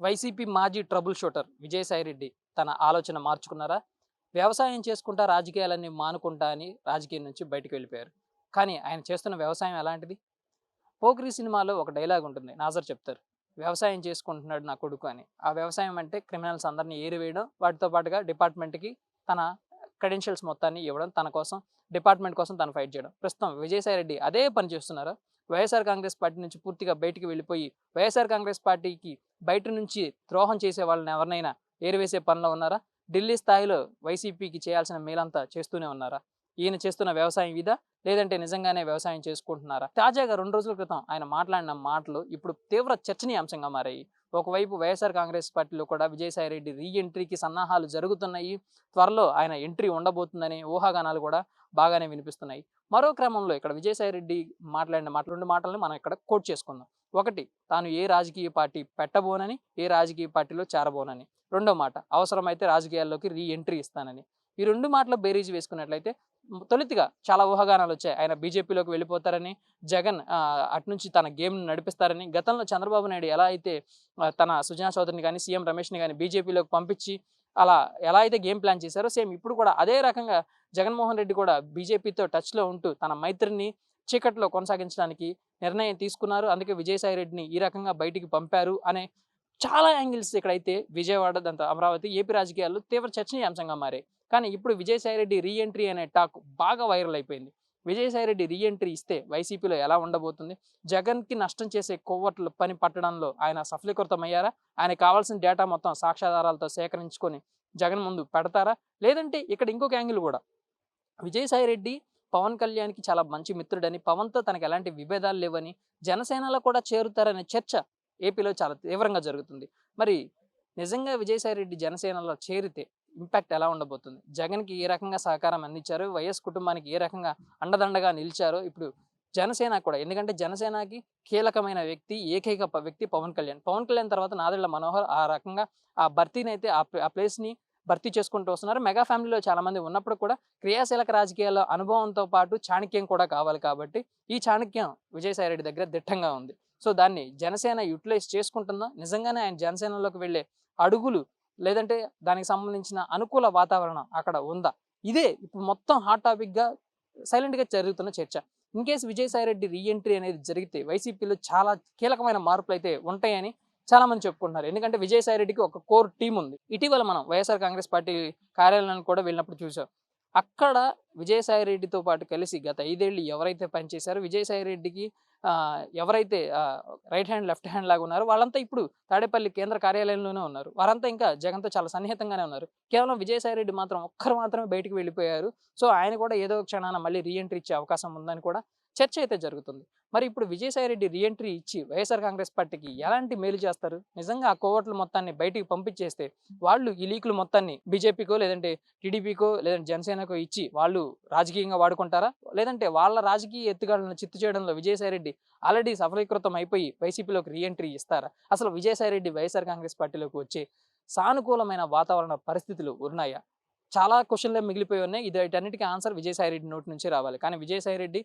YCP మాజీ trouble shooter Vijayasai Reddy తన ఆలోచన మార్చుకున్నారా? వ్యవసాయం చేసుకుంటా రాజకీయాలన్నీ మానుకుంటా అని రాజకీయం నుంచి బయటకు వెళ్ళిపోయారు. కానీ ఆయన చేస్తున్న వ్యవసాయం ఎలాంటిది? పోకిరి సినిమాలో ఒక డైలాగ్ ఉంటుంది. నాజర్ చెప్తారు వ్యవసాయం చేసుకుంటున్నాడు నా కొడుకు అని. ఆ వ్యవసాయం అంటే క్రిమినల్స్ అందరినీ ఏరివేయడం వాటితో పాటుగా డిపార్ట్మెంట్కి తన క్రెడెన్షియల్స్ మొత్తాన్ని ఇవ్వడం తన కోసం డిపార్ట్మెంట్ కోసం తను ఫైట్ చేయడం. ప్రస్తుతం విజయసాయిరెడ్డి అదే పని చేస్తున్నారు? వైఎస్ఆర్ కాంగ్రెస్ పార్టీ నుంచి పూర్తిగా బయటికి వెళ్ళిపోయి వైఎస్ఆర్ కాంగ్రెస్ పార్టీకి బయట నుంచి ద్రోహం చేసే వాళ్ళని ఎవరినైనా ఏరివేసే పనిలో ఉన్నారా? ఢిల్లీ స్థాయిలో వైసీపీకి చేయాల్సిన మేలంతా చేస్తూనే ఉన్నారా? ఈయన చేస్తున్న వ్యవసాయం ఇదా? లేదంటే నిజంగానే వ్యవసాయం చేసుకుంటున్నారా? తాజాగా రెండు రోజుల క్రితం ఆయన మాట్లాడిన మాటలు ఇప్పుడు తీవ్ర చర్చనీయాంశంగా మారాయి. ఒకవైపు వైఎస్ఆర్ కాంగ్రెస్ పార్టీలో కూడా విజయసాయిరెడ్డి రీ ఎంట్రీకి సన్నాహాలు జరుగుతున్నాయి. త్వరలో ఆయన ఎంట్రీ ఉండబోతుందనే ఊహాగానాలు కూడా బాగానే వినిపిస్తున్నాయి. మరో క్రమంలో ఇక్కడ విజయసాయిరెడ్డి మాట్లాడిన మాట రెండు మాటలను మనం ఇక్కడ కోట్ చేసుకుందాం. ఒకటి తాను ఏ రాజకీయ పార్టీ పెట్టబోనని ఏ రాజకీయ పార్టీలో చేరబోనని. రెండో మాట అవసరమైతే రాజకీయాల్లోకి రీ ఎంట్రీ ఇస్తానని. ఈ రెండు మాటలు బేరీజ్ వేసుకున్నట్లయితే తొలితిగా చాలా ఊహాగానాలు వచ్చాయి ఆయన బీజేపీలోకి వెళ్ళిపోతారని జగన్ అటునుంచి అటు నుంచి తన గేమ్ను నడిపిస్తారని గతంలో చంద్రబాబు నాయుడు ఎలా అయితే తన సుజనా చౌదరిని కానీ సీఎం రమేష్ని కానీ బీజేపీలోకి పంపించి అలా ఎలా అయితే గేమ్ ప్లాన్ చేశారో సేమ్ ఇప్పుడు కూడా అదే రకంగా జగన్మోహన్ రెడ్డి కూడా బీజేపీతో టచ్లో ఉంటూ తన మైత్రిని చీకట్లో కొనసాగించడానికి నిర్ణయం తీసుకున్నారు. అందుకే విజయసాయి రెడ్డిని ఈ రకంగా బయటికి పంపారు అనే చాలా యాంగిల్స్ ఇక్కడైతే విజయవాడ దాంతో అమరావతి ఏపీ రాజకీయాల్లో తీవ్ర చర్చనీయాంశంగా మారాయి. కానీ ఇప్పుడు విజయసాయి రెడ్డి రీఎంట్రీ అనే టాక్ బాగా వైరల్ అయిపోయింది. విజయసాయి రెడ్డి రీఎంట్రీ ఇస్తే వైసీపీలో ఎలా ఉండబోతుంది? జగన్కి నష్టం చేసే కొవ్వట్లు పని పట్టడంలో ఆయన సఫలీకృతమయ్యారా? ఆయన కావాల్సిన డేటా మొత్తం సాక్ష్యాధారాలతో సేకరించుకొని జగన్ ముందు పెడతారా? లేదంటే ఇక్కడ ఇంకొక యాంగిల్ కూడా. విజయసాయి రెడ్డి పవన్ కళ్యాణ్కి చాలా మంచి మిత్రుడని పవన్తో తనకు ఎలాంటి విభేదాలు లేవని జనసేనలో కూడా చేరుతారనే చర్చ ఏపీలో చాలా తీవ్రంగా జరుగుతుంది. మరి నిజంగా విజయసాయి రెడ్డి జనసేనలో చేరితే ఇంపాక్ట్ ఎలా ఉండబోతుంది? జగన్కి ఏ రకంగా సహకారం అందించారు? వైఎస్ కుటుంబానికి ఏ రకంగా అండదండగా నిలిచారో? ఇప్పుడు జనసేన కూడా ఎందుకంటే జనసేనకి కీలకమైన వ్యక్తి ఏకైక వ్యక్తి పవన్ కళ్యాణ్. పవన్ కళ్యాణ్ తర్వాత నాదెళ్ళ మనోహర్ ఆ రకంగా ఆ భర్తీని అయితే ఆ ఆ ప్లేస్ని భర్తీ చేసుకుంటూ వస్తున్నారు. మెగా ఫ్యామిలీలో చాలామంది ఉన్నప్పుడు కూడా క్రియాశీలక రాజకీయాల్లో అనుభవంతో పాటు చాణక్యం కూడా కావాలి కాబట్టి ఈ చాణక్యం విజయసాయి రెడ్డి దగ్గర దిట్టంగా ఉంది. సో దాన్ని జనసేన యూటిలైజ్ చేసుకుంటుందా? నిజంగానే ఆయన జనసేనలోకి వెళ్ళే అడుగులు లేదంటే దానికి సంబంధించిన అనుకూల వాతావరణం అక్కడ ఉందా? ఇదే ఇప్పుడు మొత్తం హాట్ టాపిక్గా సైలెంట్గా జరుగుతున్న చర్చ. In case Vijayasai Reddy reentry అనేది జరిగితే వైసీపీలో చాలా కీలకమైన మార్పులు అయితే ఉంటాయని చాలా మంది చెప్పుకుంటున్నారు. ఎందుకంటే విజయసాయి రెడ్డికి ఒక కోర్ టీం ఉంది. ఇటీవల మనం వైఎస్ఆర్ కాంగ్రెస్ పార్టీ కార్యాలయానికి కూడా వెళ్ళినప్పుడు చూసాం అక్కడ విజయసాయి రెడ్డితో పాటు కలిసి గత ఐదేళ్ళు ఎవరైతే పనిచేశారో విజయసాయి రెడ్డికి ఎవరైతే రైట్ హ్యాండ్ లెఫ్ట్ హ్యాండ్ లాగా ఉన్నారో వాళ్ళంతా ఇప్పుడు తాడేపల్లి కేంద్ర కార్యాలయంలోనే ఉన్నారు. వారంతా ఇంకా జగన్తో చాలా సన్నిహితంగానే ఉన్నారు. కేవలం విజయసాయి రెడ్డి మాత్రం ఒక్కరు మాత్రమే బయటికి వెళ్ళిపోయారు. సో ఆయన కూడా ఏదో క్షణాన మళ్ళీ రీఎంట్రీ ఇచ్చే అవకాశం ఉందని కూడా చర్చ అయితే జరుగుతుంది. మరి ఇప్పుడు విజయసాయి రెడ్డి రీఎంట్రీ ఇచ్చి వైఎస్ఆర్ కాంగ్రెస్ పార్టీకి ఎలాంటి మేలు చేస్తారు? నిజంగా ఆ కోవట్ల మొత్తాన్ని బయటికి పంపించేస్తే వాళ్ళు ఈ లీకులు మొత్తాన్ని బీజేపీకో లేదంటే టీడీపీకో లేదంటే జనసేనకో ఇచ్చి వాళ్ళు రాజకీయంగా వాడుకుంటారా? లేదంటే వాళ్ళ రాజకీయ ఎత్తుగాలను చిత్తు చేయడంలో విజయసాయి రెడ్డి ఆల్రెడీ సఫలీకృతం అయిపోయి వైసీపీలోకి రీఎంట్రీ ఇస్తారా? అసలు విజయసాయి రెడ్డి వైఎస్ఆర్ కాంగ్రెస్ పార్టీలోకి వచ్చే సానుకూలమైన వాతావరణ పరిస్థితులు ఉన్నాయా? చాలా క్వశ్చన్లే మిగిలిపోయి ఉన్నాయి. ఇది వీటన్నిటికీ ఆన్సర్ విజయసాయి రెడ్డి నోటి నుంచి రావాలి. కానీ విజయసాయి రెడ్డి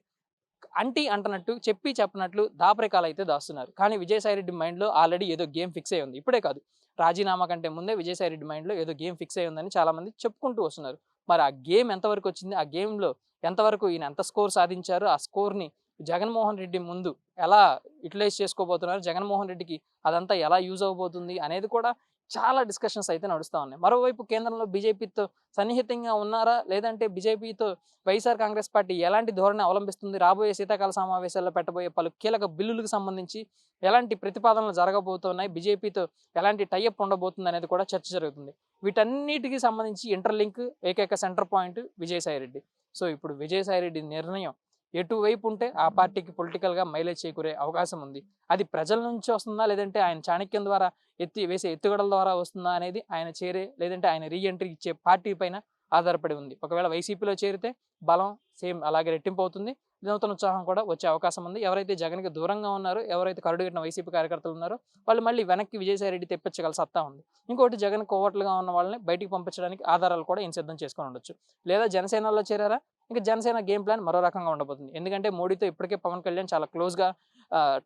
అంటీ అంటనట్టు చెప్పి చెప్పనట్లు దాపరికాలు అయితే దాస్తున్నారు. కానీ విజయసాయి రెడ్డి మైండ్లో ఆల్రెడీ ఏదో గేమ్ ఫిక్స్ అయి ఉంది. ఇప్పుడే కాదు. రాజీనామా కంటే ముందే విజయసాయి రెడ్డి మైండ్లో ఏదో గేమ్ ఫిక్స్ అయి ఉందని చాలామంది చెప్పుకుంటూ వస్తున్నారు. మరి ఆ గేమ్ ఎంతవరకు వచ్చింది? ఆ గేమ్లో ఎంతవరకు ఈయన ఎంత స్కోర్ సాధించారు? ఆ స్కోర్ని జగన్మోహన్ రెడ్డి ముందు ఎలా యూటిలైజ్ చేసుకోబోతున్నారు? జగన్మోహన్ రెడ్డికి అదంతా ఎలా యూజ్ అవ్వబోతుంది? అనేది కూడా చాలా డిస్కషన్స్ అయితే నడుస్తూ ఉన్నాయి. మరోవైపు కేంద్రంలో బీజేపీతో సన్నిహితంగా ఉన్నారా? లేదంటే బీజేపీతో వైఎస్ఆర్ కాంగ్రెస్ పార్టీ ఎలాంటి ధోరణి అవలంబిస్తుంది? రాబోయే శీతాకాల సమావేశాల్లో పెట్టబోయే పలు కీలక బిల్లులకు సంబంధించి ఎలాంటి ప్రతిపాదనలు జరగబోతున్నాయి? బీజేపీతో ఎలాంటి టైఅప్ ఉండబోతుంది అనేది కూడా చర్చ జరుగుతుంది. వీటన్నిటికీ సంబంధించి ఇంటర్లింక్ ఏకైక centre point Vijayasai Reddy so ఇప్పుడు విజయసాయి రెడ్డి నిర్ణయం ఎటువైపు ఉంటే ఆ పార్టీకి పొలిటికల్గా మైలేజ్ చేకూరే అవకాశం ఉంది. అది ప్రజల నుంచి వస్తుందా లేదంటే ఆయన చాణక్యం ద్వారా ఎత్తి వేసే ఎత్తుగడల ద్వారా వస్తుందా అనేది ఆయన చేరే లేదంటే ఆయన రీఎంట్రీ ఇచ్చే పార్టీ పైన ఆధారపడి ఉంది. ఒకవేళ వైసీపీలో చేరితే బలం సేమ్ అలాగే రెట్టింపు అవుతుంది. నూతన ఉత్సాహం కూడా వచ్చే అవకాశం ఉంది. ఎవరైతే జగన్కి దూరంగా ఉన్నారో ఎవరైతే కరుడుగట్టిన వైసీపీ కార్యకర్తలు ఉన్నారో వాళ్ళు మళ్ళీ వెనక్కి విజయసాయి రెడ్డి తెప్పించగల సత్తా ఉంది. ఇంకోటి జగన్ కోవట్లుగా ఉన్న వాళ్ళని బయటికి పంపించడానికి ఆధారాలు కూడా ఈయన సిద్ధం చేసుకొని ఉండొచ్చు. లేదా జనసేనలో చేరారా? ఇంకా జనసేన గేమ్ ప్లాన్ మరో రకంగా ఉండబోతుంది. ఎందుకంటే మోడీతో ఇప్పటికే పవన్ కళ్యాణ్ చాలా క్లోజ్గా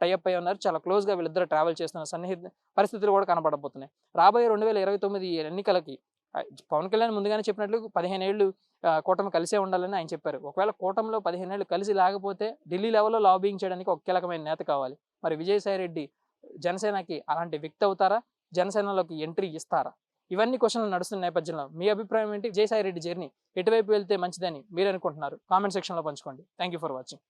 టైఅప్ అయి ఉన్నారు. చాలా క్లోజ్గా వీళ్ళిద్దరు ట్రావెల్ చేస్తున్న సన్నిహిత పరిస్థితులు కూడా కనబడబోతున్నాయి. రాబోయే రెండు వేల ఇరవై తొమ్మిది ఎన్నికలకి పవన్ కళ్యాణ్ ముందుగానే చెప్పినట్లు పదిహేను ఏళ్ళు కూటమి కలిసే ఉండాలని ఆయన చెప్పారు. ఒకవేళ కూటమిలో పదిహేను ఏళ్ళు కలిసి లేకపోతే ఢిల్లీ లెవెల్లో లాబింగ్ చేయడానికి ఒక కీలకమైన నేత కావాలి. మరి విజయసాయి రెడ్డి జనసేనకి అలాంటి వ్యక్తి అవుతారా? జనసేనలోకి ఎంట్రీ ఇస్తారా? ఇవన్నీ క్వశ్చన్లు నడుస్తున్న నేపథ్యంలో మీ అభిప్రాయం ఏంటి? విజయసాయి రెడ్డి జర్నీ ఎటువైపు వెళ్తే మంచిదని మీరు అనుకుంటున్నారు కామెంట్ సెక్షన్లో పంచుకోండి. Thank you for watching